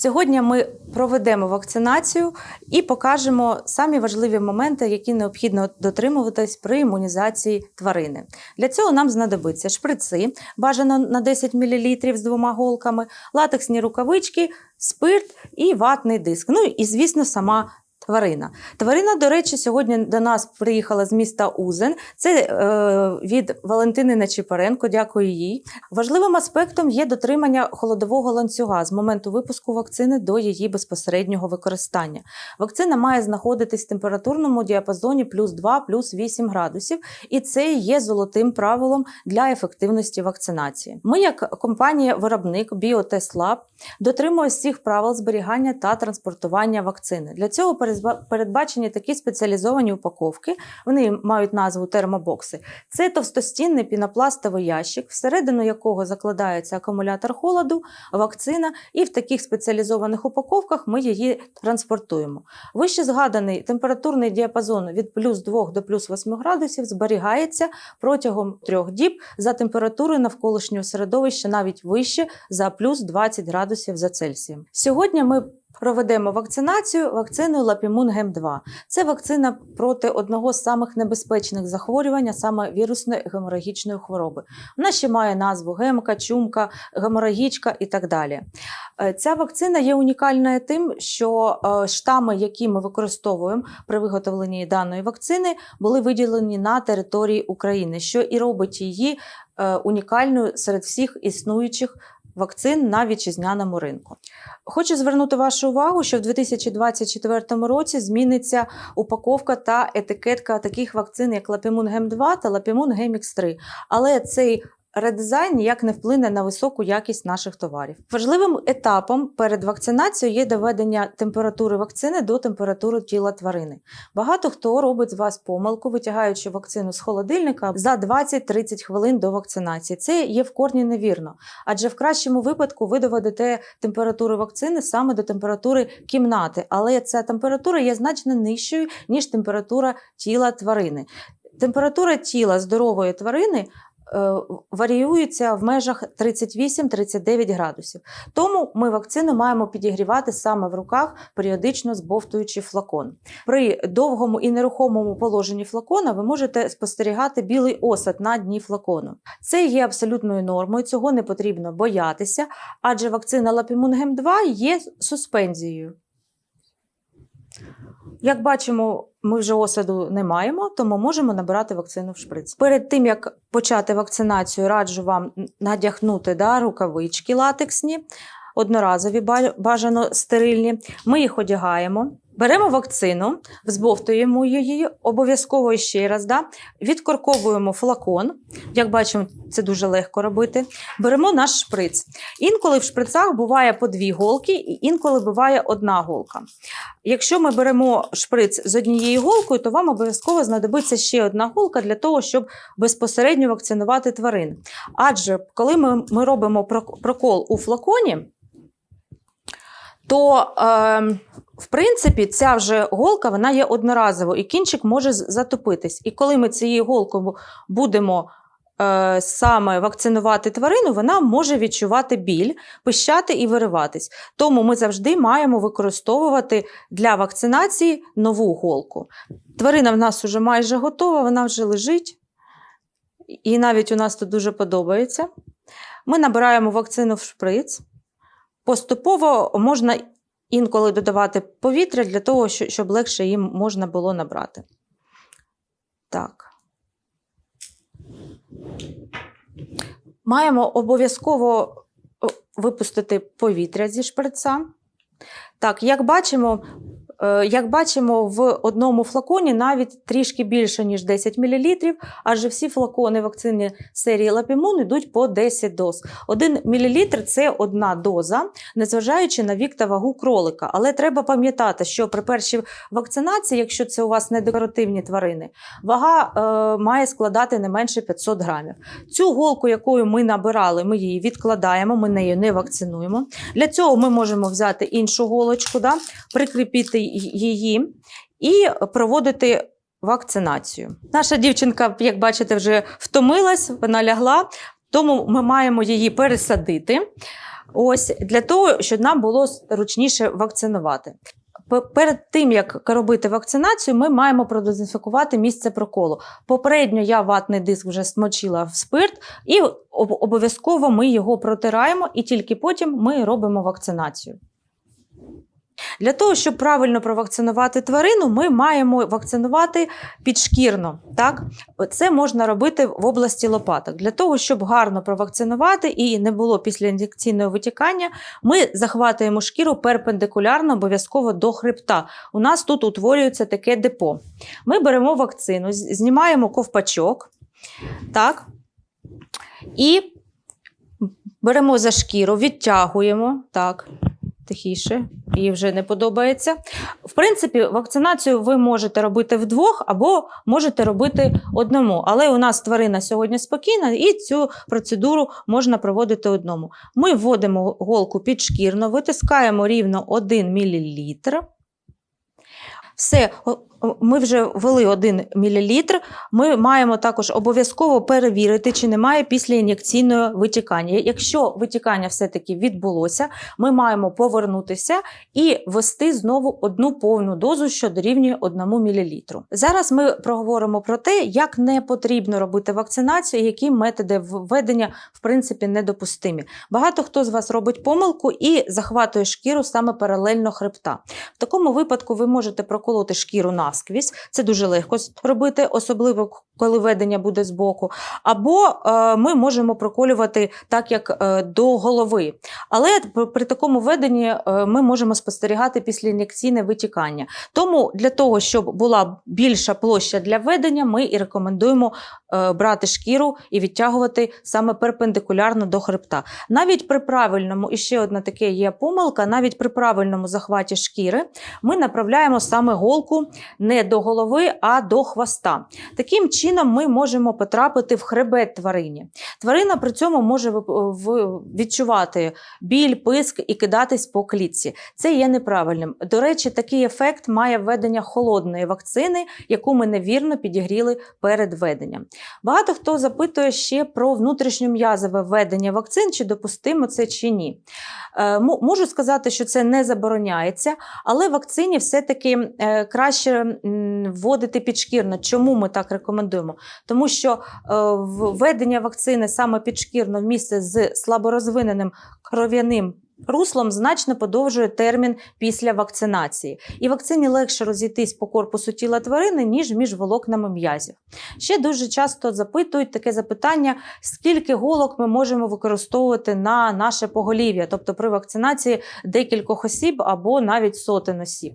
Сьогодні ми проведемо вакцинацію і покажемо самі важливі моменти, які необхідно дотримуватись при імунізації тварини. Для цього нам знадобиться шприци, бажано на 10 мл з двома голками, латексні рукавички, спирт і ватний диск. Ну і, звісно, сама тварина. Тварина, до речі, сьогодні до нас приїхала з міста Узен. Це е, від Валентини Нечипаренко, дякую їй. Важливим аспектом є дотримання холодового ланцюга з моменту випуску вакцини до її безпосереднього використання. Вакцина має знаходитись в температурному діапазоні плюс 2, плюс 8 градусів, і це є золотим правилом для ефективності вакцинації. Ми, як компанія-виробник Lab, дотримуємо всіх правил зберігання та транспортування вакцини. Для цього передбачені такі спеціалізовані упаковки. Вони мають назву термобокси. Це товстостінний пінопластовий ящик, всередину якого закладається акумулятор холоду, вакцина, і в таких спеціалізованих упаковках ми її транспортуємо. Вище згаданий температурний діапазон від плюс 2 до плюс 8 градусів зберігається протягом трьох діб за температурою навколишнього середовища навіть вище за плюс 20 градусів за Цельсієм. Сьогодні ми проведемо вакцинацію вакциною Лапімун Гем 2 Це вакцина проти одного з самих небезпечних захворювань, саме вірусної геморагічної хвороби. Вона ще має назву гемка, чумка, геморагічка і так далі. Е, Ця вакцина є унікальною тим, що е, штами, які ми використовуємо при виготовленні даної вакцини, були виділені на території України, що і робить її е, унікальною серед всіх існуючих вакцин на вітчизняному ринку. Хочу звернути вашу увагу, що в 2024 році зміниться упаковка та етикетка таких вакцин, як Лапімун Гем 2 та Лапімун Гем X3. Але цей редизайн ніяк не вплине на високу якість наших товарів. Важливим етапом перед вакцинацією є доведення температури вакцини до температури тіла тварини. Багато хто робить з вас помилку, витягаючи вакцину з холодильника за 20-30 хвилин до вакцинації. Це є в корні невірно, адже в кращому випадку ви доведете температуру вакцини саме до температури кімнати, але ця температура є значно нижчою ніж температура тіла тварини. Температура тіла здорової тварини варіюється в межах 38-39 градусів. Тому ми вакцину маємо підігрівати саме в руках, періодично збовтуючи флакон. При довгому і нерухомому положенні флакона ви можете спостерігати білий осад на дні флакону. Це є абсолютною нормою, цього не потрібно боятися, адже вакцина Лапімунгем 2 є суспензією. Як бачимо, ми вже осаду не маємо, тому можемо набирати вакцину в шприц. Перед тим як почати вакцинацію, раджу вам надягнути да, рукавички латексні, одноразові бажано стерильні. Ми їх одягаємо. Беремо вакцину, взбовтуємо її, обов'язково ще раз, да, відкорковуємо флакон. Як бачимо, це дуже легко робити. Беремо наш шприц. Інколи в шприцах буває по дві голки, і інколи буває одна голка. Якщо ми беремо шприц з однією голкою, то вам обов'язково знадобиться ще одна голка для того, щоб безпосередньо вакцинувати тварин. Адже коли ми, ми робимо прок- прокол у флаконі, то е, в принципі ця вже голка вона є одноразовою, і кінчик може затопитись. І коли ми цією голкою будемо е, саме вакцинувати тварину, вона може відчувати біль, пищати і вириватись. Тому ми завжди маємо використовувати для вакцинації нову голку. Тварина в нас вже майже готова, вона вже лежить. І навіть у нас тут дуже подобається. Ми набираємо вакцину в шприц. Поступово можна інколи додавати повітря для того, щоб легше їм можна було набрати. Так. Маємо обов'язково випустити повітря зі шприца. Так, як бачимо, як бачимо, в одному флаконі навіть трішки більше, ніж 10 мл, адже всі флакони вакцини серії Лапімун йдуть по 10 доз. 1 мл це одна доза, незважаючи на вік та вагу кролика. Але треба пам'ятати, що при першій вакцинації, якщо це у вас не декоративні тварини, вага е, має складати не менше 500 грамів. Цю голку, якою ми набирали, ми її відкладаємо, ми нею не вакцинуємо. Для цього ми можемо взяти іншу голочку, да, прикріпити її і проводити вакцинацію. Наша дівчинка, як бачите, вже втомилась, вона лягла, тому ми маємо її пересадити. Ось для того, щоб нам було зручніше вакцинувати. Перед тим як робити вакцинацію, ми маємо продезінфікувати місце проколу. Попередньо я ватний диск вже смочила в спирт, і обов'язково ми його протираємо, і тільки потім ми робимо вакцинацію. Для того, щоб правильно провакцинувати тварину, ми маємо вакцинувати підшкірно. Так? Це можна робити в області лопаток. Для того, щоб гарно провакцинувати і не було післяінфекційного витікання, ми захватуємо шкіру перпендикулярно обов'язково до хребта. У нас тут утворюється таке депо. Ми беремо вакцину, знімаємо ковпачок. Так? І беремо за шкіру, відтягуємо. Так, тихіше, їй вже не подобається. В принципі, вакцинацію ви можете робити вдвох або можете робити одному. Але у нас тварина сьогодні спокійна, і цю процедуру можна проводити одному. Ми вводимо голку підшкірно, витискаємо рівно 1 мл. Все, ми вже ввели 1 мл. Ми маємо також обов'язково перевірити, чи немає післяін'єкційного витікання. Якщо витікання все-таки відбулося, ми маємо повернутися і ввести знову одну повну дозу, що дорівнює 1 мл. Зараз ми проговоримо про те, як не потрібно робити вакцинацію, які методи введення в принципі недопустимі. Багато хто з вас робить помилку і захватує шкіру саме паралельно хребта. В такому випадку ви можете проколоти шкіру насквізь. Це дуже легко робити, особливо коли ведення буде збоку. Або е, ми можемо проколювати так, як е, до голови. Але при- такому веденні е, ми можемо спостерігати післяін'єкційне витікання. Тому для того, щоб була більша площа для ведення, ми і рекомендуємо брати шкіру і відтягувати саме перпендикулярно до хребта. Навіть при правильному, і ще одна таке є помилка, навіть при правильному захваті шкіри ми направляємо саме голку не до голови, а до хвоста. Таким чином ми можемо потрапити в хребет тварині. Тварина при цьому може в- відчувати біль, писк і кидатись по клітці. Це є неправильним. До речі, такий ефект має введення холодної вакцини, яку ми невірно підігріли перед введенням. Багато хто запитує ще про внутрішньом'язове введення вакцин, чи допустимо це чи ні. Е, Можу сказати, що це не забороняється, але вакцині все-таки е, краще вводити підшкірно. Чому ми так рекомендуємо? Тому що е, введення вакцини саме підшкірно в місце з слаборозвиненим кров'яним руслом значно подовжує термін після вакцинації. І вакцині легше розійтись по корпусу тіла тварини, ніж між волокнами м'язів. Ще дуже часто запитують таке запитання: скільки голок ми можемо використовувати на наше поголів'я, тобто при вакцинації декількох осіб або навіть сотень осіб.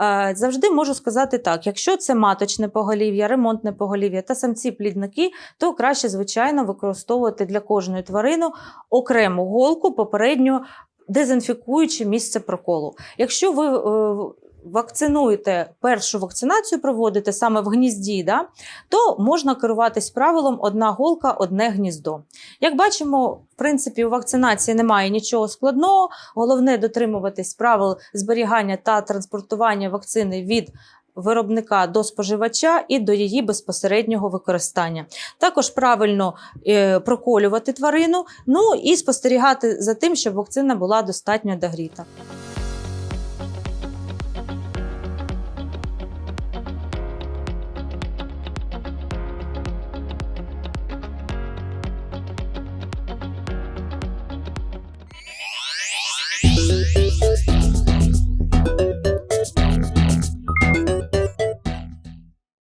Е, Завжди можу сказати так: якщо це маточне поголів'я, ремонтне поголів'я та самці-плідники, то краще, звичайно, використовувати для кожної тварини окрему голку, попередньо дезінфікуючи місце проколу. Якщо ви е, вакцинуєте першу вакцинацію, проводите саме в гнізді, да, то можна керуватись правилом одна голка, одне гніздо. Як бачимо, в принципі, у вакцинації немає нічого складного. Головне дотримуватись правил зберігання та транспортування вакцини від виробника до споживача і до її безпосереднього використання. Також правильно е, проколювати тварину, ну і спостерігати за тим, щоб вакцина була достатньо догріта.